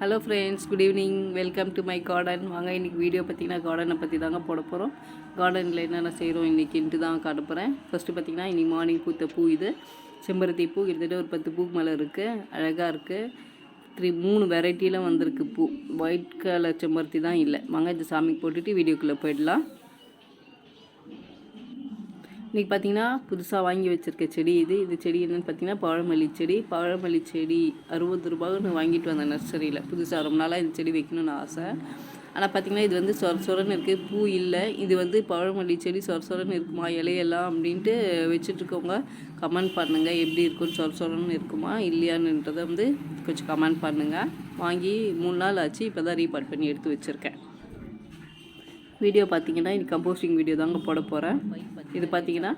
Hello friends good evening welcome to my garden வாங்க இன்றைக்கி video பார்த்தீங்கன்னா கார்டனை பற்றி தாங்க போட போகிறோம் கார்டனில் என்னென்ன செய்கிறோம் இன்றைக்கின்ட்டு தான் காட்ட போகிறேன் ஃபஸ்ட்டு பார்த்தீங்கன்னா இன்றைக்கி மார்னிங் பூத்த பூ இது. செம்பருத்தி பூ கிட்டத்தட்ட ஒரு பத்து பூக்கு மேலே இருக்குது அழகாக இருக்குது த்ரீ மூணு வெரைட்டியில் வந்திருக்கு பூ. ஒயிட் கலர் செம்பருத்தி தான் இல்லை. வாங்க இந்த சாமிக்கு போட்டுட்டு வீடியோக்குள்ளே போயிடலாம். இன்றைக்கி பார்த்தீங்கன்னா புதுசாக வாங்கி வச்சுருக்க செடி இது. இது செடி என்னென்னு பார்த்தீங்கன்னா பழமல்லி செடி. பழமல்லி செடி அறுபது ரூபாய்னு வாங்கிட்டு வந்தேன் நர்சரியில். புதுசாக ரொம்ப நாளாக இந்த செடி வைக்கணும்னு ஆசை. ஆனால் பார்த்தீங்கன்னா இது வந்து சொர சொரன்னு இருக்குது பூ இல்லை. இது வந்து பழமல்லி செடி சொர சொரன்னு இருக்குமா? இலையெல்லாம் அப்படின்ட்டு வச்சுட்ருக்கவங்க கமெண்ட் பண்ணுங்கள் எப்படி இருக்கும் சொர சொரன்னு இருக்குமா? இல்லையான்ன்றதை வந்து கொஞ்சம் கமெண்ட் பண்ணுங்கள் வாங்கி மூணு நாள் ஆச்சு. இப்போ தான் ரீபார்ட் பண்ணி எடுத்து வச்சுருக்கேன். வீடியோ பார்த்தீங்கன்னா இது கம்போஸ்டிங் வீடியோ தாங்க போட போகிறேன் இது பார்த்தீங்கன்னா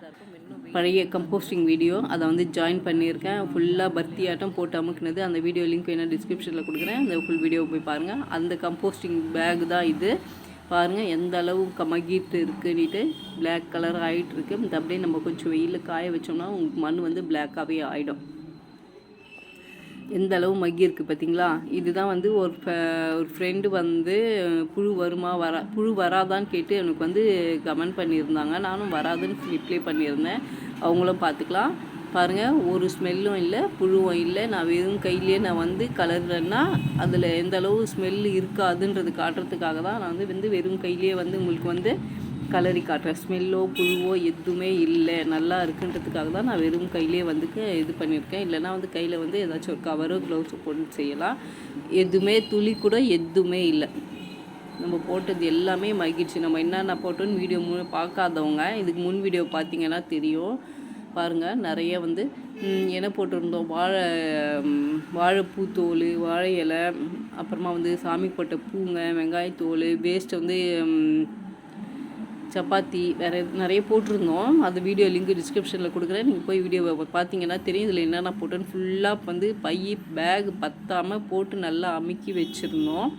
பழைய கம்போஸ்டிங் வீடியோ அதை வந்து ஜாயின் பண்ணியிருக்கேன். ஃபுல்லாக பர்த்தி ஆட்டம் போட்டு அமுக்குனது. அந்த வீடியோ லிங்க் வேணால் டிஸ்கிரிப்ஷனில் கொடுக்குறேன். அந்த ஃபுல் வீடியோ போய் பாருங்கள் அந்த கம்போஸ்டிங் பேக் தான் இது. பாருங்கள் எந்த அளவு கமகிட்டு இருக்குன்னுட்டு பிளாக் கலர் ஆகிட்டு இருக்கு. இந்த அப்படியே நம்ம கொஞ்சம் வெயிலில் காய வச்சோம்னா உங்களுக்கு மண் வந்து பிளாக்காகவே ஆகிடும் எந்த அளவு மக்கி இருக்குது பார்த்தீங்களா இதுதான் வந்து ஒரு ஃப- ஒரு ஃப்ரெண்டு வந்து புழு வருமா வரா புழு வராதான்னு கேட்டு எனக்கு வந்து கமெண்ட் பண்ணியிருந்தாங்க. நானும் வராதுன்னு ரிப்ளை பண்ணியிருந்தேன். அவங்களும் பார்த்துக்கலாம் பாருங்கள் ஒரு ஸ்மெல்லும் இல்லை புழுவும் இல்லை. நான் வெறும் கையிலேயே நான் வந்து கலர்றேன்னா அதில் எந்த அளவு ஸ்மெல் இருக்காதுன்றது காட்டுறதுக்காக தான் நான் வந்து வந்து வெறும் கையிலேயே வந்து உங்களுக்கு வந்து கலரி காட்டுறேன். ஸ்மெல்லோ புழுவோ எதுவுமே இல்லை. நல்லா இருக்குன்றதுக்காக தான் நான் வெறும் கையிலே வந்து இது பண்ணியிருக்கேன். இல்லைன்னா வந்து கையில் வந்து ஏதாச்சும் ஒரு கவரோ க்ளவுஸோ போட்டு செய்யலாம். எதுவுமே துளி கூட எதுவுமே இல்லை. நம்ம போட்டது எல்லாமே மகிழ்ச்சி. நம்ம என்னென்ன போட்டோன்னு வீடியோ மு பார்க்காதவங்க இதுக்கு முன் வீடியோ பார்த்தீங்கன்னா தெரியும். பாருங்கள் நிறைய வந்து என்ன போட்டிருந்தோம்? வாழை வாழைப்பூத்தோல் வாழைப்பூ தோல் வாழை இலை அப்புறமா வந்து சாமி போட்ட பூங்க வெங்காயத்தோல் வேஸ்ட் வந்து சப்பாத்தி வேறு நிறைய போட்டிருந்தோம். அந்த வீடியோ லிங்க் டிஸ்கிரிப்ஷனில் கொடுக்குறேன். நீங்கள் போய் வீடியோவை பார்த்தீங்கன்னா தெரியும். இதில் என்னென்ன போட்டோன்னு ஃபுல்லாக வந்து பை பேக் பத்தாமல் போட்டு நல்லா அமுக்கி வச்சுருந்தோம்.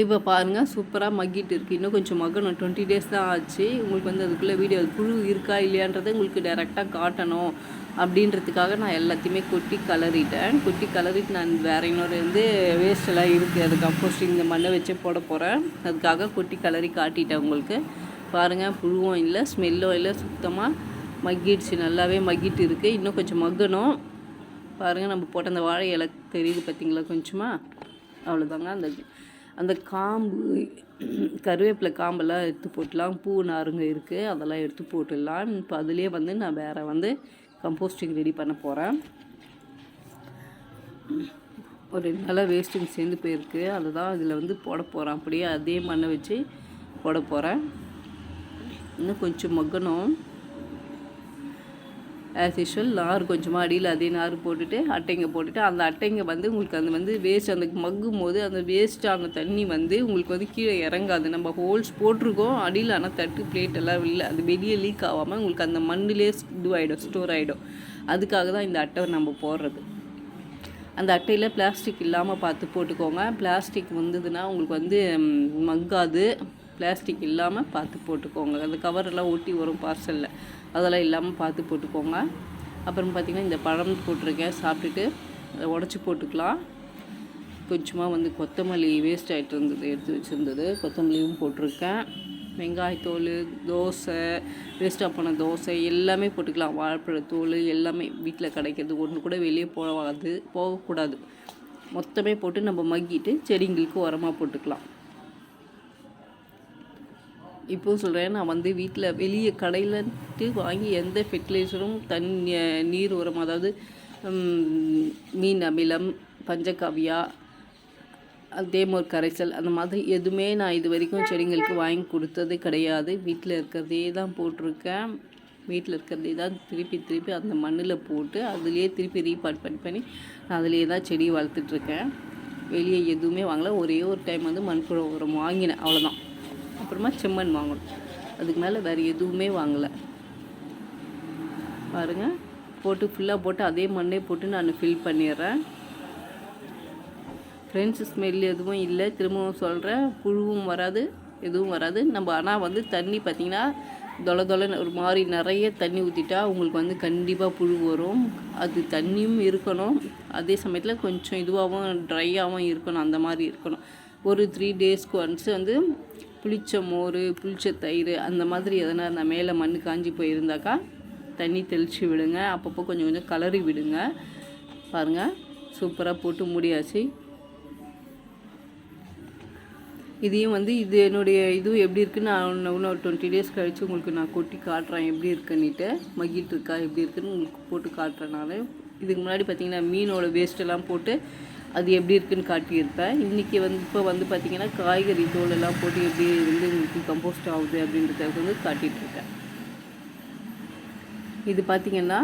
இப்போ பாருங்கள் சூப்பராக மக்கிட்டு இருக்குது இன்னும் கொஞ்சம் மக்கணும். டுவெண்ட்டி டேஸ் தான் ஆச்சு. உங்களுக்கு வந்து அதுக்குள்ளே வீடியோ புழு இருக்கா இல்லையான்றதை உங்களுக்கு டேரெக்டாக காட்டணும். அப்படின்றதுக்காக நான் எல்லாத்தையுமே கொட்டி கலரிட்டேன் கொட்டி கலரிட்டு நான் வேற இன்னொரு வந்து வேஸ்டெல்லாம் இருக்குது அது கம்போஸ்டிங் இந்த மண்ணை வச்சு போட போகிறேன் அதுக்காக கொட்டி கலரி காட்டிட்டேன் உங்களுக்கு. பாருங்கள் புழுவும் இல்லை ஸ்மெல்லும் இல்லை. சுத்தமாக மக்கிடுச்சு. நல்லாவே மக்கிட்டு இருக்குது இன்னும் கொஞ்சம் மக்கணும். பாருங்கள் நம்ம போட்ட அந்த வாழை இலை தெரியுது பார்த்தீங்களா கொஞ்சமாக அவ்வளோதாங்க அந்த அந்த காம்பு கருவேப்பிலை காம்பெல்லாம் எடுத்து போட்டுடலாம் பூ நாருங்க இருக்குது அதெல்லாம் எடுத்து போட்டுடலாம். இப்போ அதுலேயே வந்து நான் வேறு வந்து கம்போஸ்டிங் ரெடி பண்ண போகிறேன் ஒரு ரெண்டு நாளாக வேஸ்டிங் சேர்ந்து போயிருக்கு. அதை தான் இதில் வந்து போட போகிறேன் அப்படியே அதே மண்ணை வச்சு போட போகிறேன் இன்னும் கொஞ்சம் மக்கணும். ஆஸ் யூஷுவல் நார் கொஞ்சமாக அடியில் அதே நார் போட்டுட்டு அட்டைங்க போட்டுட்டு அந்த அட்டைங்க வந்து உங்களுக்கு அந்த வந்து வேஸ்ட் அந்த மக்கும் போது அந்த வேஸ்ட்டான தண்ணி வந்து உங்களுக்கு வந்து கீழே இறங்காது. நம்ம ஹோல்ஸ் போட்டிருக்கோம் அடியில் ஆனால் தட்டு பிளேட் எல்லாம் இல்லை. அது வெளியே லீக் ஆகாமல் உங்களுக்கு அந்த மண்ணிலே இதுவாகிடும் ஸ்டோர் ஆகிடும் அதுக்காக தான் இந்த அட்டை நம்ம போடுறது. அந்த அட்டையில் பிளாஸ்டிக் இல்லாமல் பார்த்து போட்டுக்கோங்க. பிளாஸ்டிக் வந்ததுன்னா உங்களுக்கு வந்து மக்காது. பிளாஸ்டிக் இல்லாமல் பார்த்து போட்டுக்கோங்க. அந்த கவரெல்லாம் ஒட்டி வரும் பார்சலில் அதெல்லாம் இல்லாமல் பார்த்து போட்டுக்கோங்க. அப்புறம் பார்த்திங்கன்னா இந்த பழம் போட்டிருக்கேன் சாப்பிட்டுட்டு அதை உடச்சி போட்டுக்கலாம். கொஞ்சமாக வந்து கொத்தமல்லி வேஸ்ட் ஆகிட்டு இருந்தது எடுத்து வச்சுருந்தது. கொத்தமல்லியும் போட்டிருக்கேன். வெங்காயத்தோல் தோசை வேஸ்ட்டாக போன தோசை எல்லாமே போட்டுக்கலாம். வாழைப்பழத்தோல் எல்லாமே வீட்டில் கிடைக்கிறது ஒன்று கூட வெளியே போகாது போகக்கூடாது. மொத்தமே போட்டு நம்ம மக்கிட்டு செடிங்களுக்கு உரமாக போட்டுக்கலாம். இப்போவும் சொல்கிறேன் நான் வந்து வீட்டில் வெளியே கடையிலன்ட்டு வாங்கி எந்த ஃபெர்டிலைசரும் தண்ணி நீர் உரம் அதாவது மீன் அமிலம் பஞ்சகாவியா தேமோர் கரைசல் அந்த மாதிரி எதுவுமே நான் இது வரைக்கும் செடிங்களுக்கு வாங்கி கொடுத்தது கிடையாது. வீட்டில் இருக்கிறதே தான் போட்டிருக்கேன். வீட்டில் இருக்கிறதே தான் திருப்பி திருப்பி அந்த மண்ணில் போட்டு அதுலேயே திருப்பி ரீபாட் பண்ணி பண்ணி நான் அதுலேயே தான் செடி வளர்த்துட்ருக்கேன் வெளியே எதுவுமே வாங்கலை. ஒரே ஒரு டைம் வந்து மண்புழு உரம் வாங்கினேன். அவ்வளோதான் அப்புறமா செம்மண் வாங்கணும். அதுக்கு மேலே வேறு எதுவுமே வாங்கலை. பாருங்கள் போட்டு ஃபுல்லாக போட்டு அதே மண்ணே போட்டு நான் ஃபில் பண்ணிடுறேன். ஃப்ரெண்ட்ஸ் ஸ்மெல் எதுவும் இல்லை. திரும்பவும் சொல்கிறேன் புழுவும் வராது எதுவும் வராது. நம்ம ஆனால் வந்து தண்ணி பார்த்திங்கன்னா தொலை தொலை ஒரு மாதிரி நிறைய தண்ணி ஊற்றிட்டா உங்களுக்கு வந்து கண்டிப்பாக புழு வரும். அது தண்ணியும் இருக்கணும். அதே சமயத்தில் கொஞ்சம் இதுவாகவும் ட்ரையாகவும் இருக்கணும். அந்த மாதிரி இருக்கணும். ஒரு த்ரீ டேஸ்க்கு ஒன்ஸ் வந்து புளிச்ச மோர் புளிச்ச தயிர் அந்த மாதிரி எதனா இருந்தால் மேலே மண் காஞ்சி போயிருந்தாக்கா தண்ணி தெளித்து விடுங்க. அப்பப்போ கொஞ்சம் கொஞ்சம் கலரி விடுங்க. பாருங்கள் சூப்பராக போட்டு முடியாச்சு. இதையும் வந்து இது என்னுடைய இது எப்படி இருக்குன்னு நான் இன்னும் ஒரு டுவெண்ட்டி டேஸ் கழித்து உங்களுக்கு நான் கொட்டி காட்டுறேன். எப்படி இருக்குன்னுட்டு மகிட்டு இருக்கா எப்படி இருக்குன்னு உங்களுக்கு போட்டு காட்டுறேன் நான். இதுக்கு முன்னாடி பார்த்தீங்கன்னா மீனோட வேஸ்ட்டெல்லாம் போட்டு அது எப்படி இருக்குன்னு காட்டியிருப்பேன். இன்றைக்கி வந்து இப்போ வந்து பார்த்திங்கன்னா காய்கறி தோல் எல்லாம் போட்டு எப்படி வந்து உங்களுக்கு கம்போஸ்ட் ஆகுது அப்படின்றத வந்து காட்டிகிட்ருக்கேன் இது பார்த்தீங்கன்னா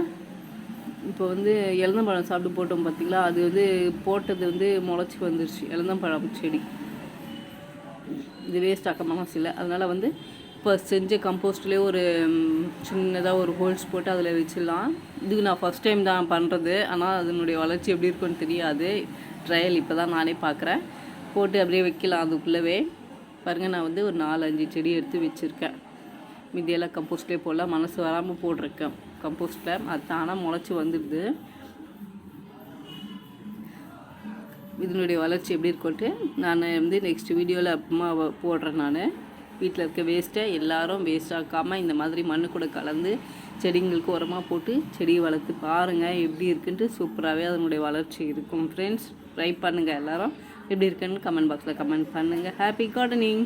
இப்போ வந்து இளந்தம்பழம் சாப்பிட்டு போட்டோம் பார்த்திங்களா அது வந்து போட்டது வந்து முளைச்சி வந்துருச்சு. இளந்தம்பழம் செடி. இது வேஸ்ட் ஆக்காமல் சில அதனால் வந்து இப்போ செஞ்ச கம்போஸ்ட்லேயே ஒரு சின்னதாக ஒரு ஹோல்ஸ் போட்டு அதில் வச்சிடலாம். இதுக்கு நான் ஃபஸ்ட் டைம் தான் பண்ணுறது ஆனால் அதனுடைய வளர்ச்சி எப்படி இருக்குன்னு தெரியாது. ட்ரையல் இப்போ தான் நானே பார்க்குறேன் போட்டு அப்படியே வைக்கலாம் அதுக்குள்ளவே. பாருங்கள் நான் வந்து ஒரு நாலு அஞ்சு செடி எடுத்து வச்சுருக்கேன். மீதியெல்லாம் கம்போஸ்ட்லேயே போடலாம். மனசு வராமல் போட்டிருக்கேன் கம்போஸ்ட்டில் அது தானாக முளைச்சி வந்துடுது. இதனுடைய வளர்ச்சி எப்படி இருக்குன்ட்டு நான் வந்து நெக்ஸ்ட் வீடியோவில் அப்புறமா போடுறேன் நான். வீட்டில் இருக்க வேஸ்ட்டை எல்லாரும் வேஸ்ட் ஆக்காமல் இந்த மாதிரி மண்ணு கூட கலந்து செடிங்களுக்கு உரமாக போட்டு செடியை வளர்த்து பாருங்கள் எப்படி இருக்குன்ட்டு சூப்பராகவே அதனுடைய வளர்ச்சி இருக்கும். ஃப்ரெண்ட்ஸ் ட்ரை பண்ணுங்கள் எல்லோரும். எப்படி இருக்குன்னு கமெண்ட் பாக்ஸில் கமெண்ட் பண்ணுங்கள் ஹாப்பி கார்டனிங்